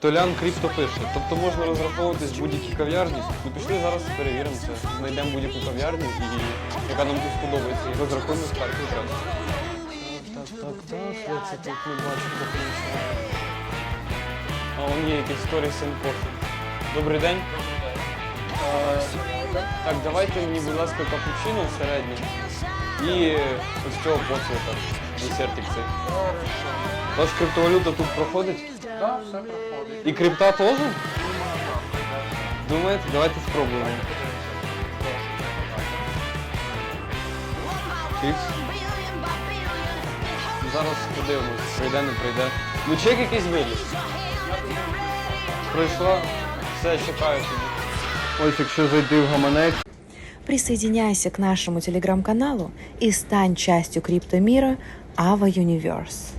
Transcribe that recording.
Толян крипто пише. Тобто можна розраховуватись в будь-якій кав'ярні. Ну пішли зараз перевіримо це. Знайдемо будь-яку кав'ярню, і яка нам тут сподобається. І розрахуємо з карти одразу. Так, так, так, я це тут не бачу поки. А вон є якийсь сторіс coffee. Добрий день. Е, Так, давайте мені, будь ласка, капучино середнє. І ось цього поцвіта. Десертик цей. У криптовалюта тут проходить? Так, все проходить. І крипта теж? Думаєте? Давайте спробуємо. Чікс. Зараз подивимось, прийде, не прийде. Ну чек якийсь виліз. Пройшла. Все, чекаю тоді. Ось якщо зайти в гаманець. Присоединяйся к нашему телеграм-каналу и стань частью криптомира Ava Universe.